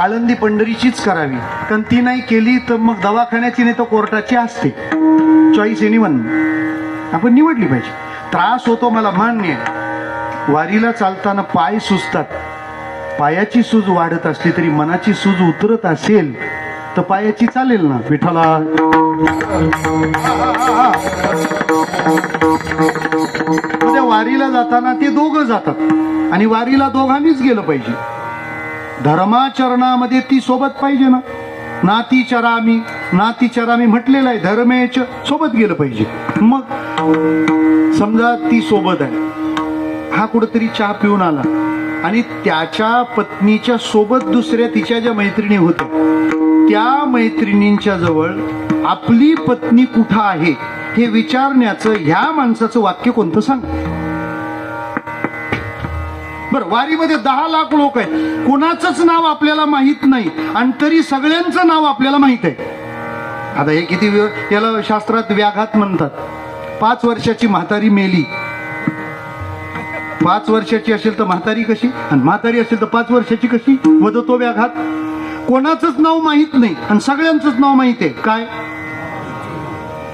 आळंदी पंढरीचीच करावी. कारण ती नाही केली तर मग दवाखान्याची नाही तर कोर्टाची असते. चॉईस एनी वन आपण निवडली पाहिजे. त्रास होतो मला मान्य आहे. वारीला चालताना पाय सुजतात. पायाची सूज वाढत असली तरी मनाची सूज उतरत असेल तर पायाची चालेल ना विठाला त्या वारीला जाताना ते दोघं जातात. आणि वारीला दोघांनीच गेलं पाहिजे. धर्माचरणामध्ये ती सोबत पाहिजे ना. नाती नातीचरामी म्हटलेलं आहे धर्मेच सोबत गेलं पाहिजे. मग समजा ती सोबत आहे. हा कुठंतरी चहा पिऊन आला. आणि त्याच्या पत्नीच्या सोबत दुसऱ्या तिच्या ज्या मैत्रिणी होत्या त्या मैत्रिणींच्या जवळ आपली पत्नी कुठं आहे हे विचारण्याचं ह्या माणसाचं वाक्य कोणतं सांग? बरं वारीमध्ये दहा लाख लोक आहेत. कुणाचंच नाव आपल्याला माहीत नाही आणि तरी सगळ्यांचं नाव आपल्याला माहीत आहे. आता हे किती याला शास्त्रात व्याघात म्हणतात. पाच वर्षाची म्हातारी मेली. पाच वर्षाची असेल तर म्हातारी कशी? आणि म्हातारी असेल तर पाच वर्षाची कशी? वदतो व्याघात. कोणाचंच नाव माहीत नाही आणि सगळ्यांचंच नाव माहीत आहे. काय?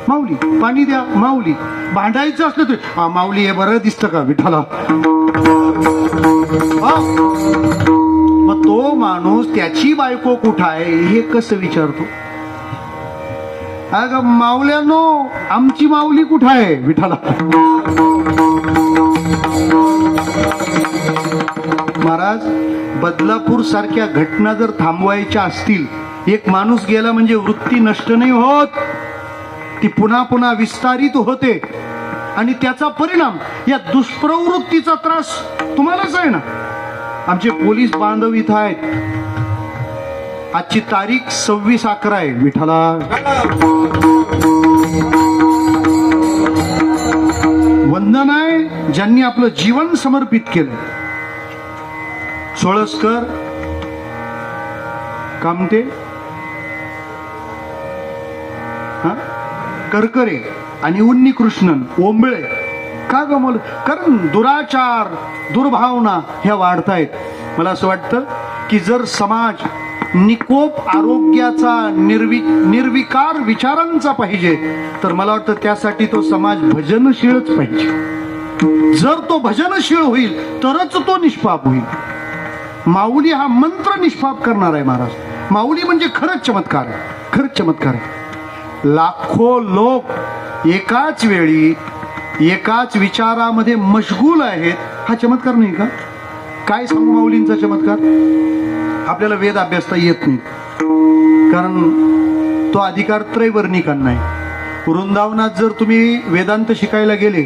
माऊली. पाणी द्या माऊली. भांडायचं असलं तरी हा माऊली हे बरं दिसतं का विठाला मग तो माणूस त्याची बायको कुठं आहे हे कसं विचारतो? अग माऊल्यानो आमची माऊली कुठं आहे? विठाला. महाराज बदलापूर सारख्या घटना जर थांबवायच्या असतील एक माणूस गेला म्हणजे वृत्ती नष्ट नाही होत. ती पुन्हा पुन्हा विस्तारित होते. आणि त्याचा परिणाम या दुष्प्रवृत्तीचा त्रास तुम्हालाच आहे ना? आमचे पोलीस बांधव इथं आहेत. आजची तारीख सव्वीस अकरा आहे विठाला वंदन आहे ज्यांनी आपलं जीवन समर्पित केलं. सोळसकर कामते. हा? करकरे. आणि उन्नी कृष्णन ओंबळे. का गमवलं कारण दुराचार दुर्भावना ह्या वाढतायत. मला असं वाटतं की जर समाज निकोप आरोग्याचा निर्वि निर्विकार विचारांचा पाहिजे तर मला वाटतं त्यासाठी तो समाज भजनशीलच पाहिजे. जर तो भजनशील होईल तरच तो निष्पाप होईल. माऊली हा मंत्र निष्पाप करणार आहे महाराज. माऊली म्हणजे खरंच चमत्कार आहे खरंच चमत्कार आहे. लाखो लोक एकाच वेळी एकाच विचारामध्ये मशगूल आहेत हा चमत्कार नाही का? काय सांगू माऊलींचा चमत्कार? आपल्याला वेद अभ्यासता येत नाही कारण तो अधिकार त्रैवर्णिकांना आहे. वृंदावनात जर तुम्ही वेदांत शिकायला गेले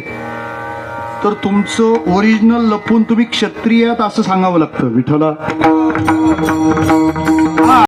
तर तुमचं ओरिजिनल लपून तुम्ही क्षत्रियात असं सांगावं लागतं विठ्ठला.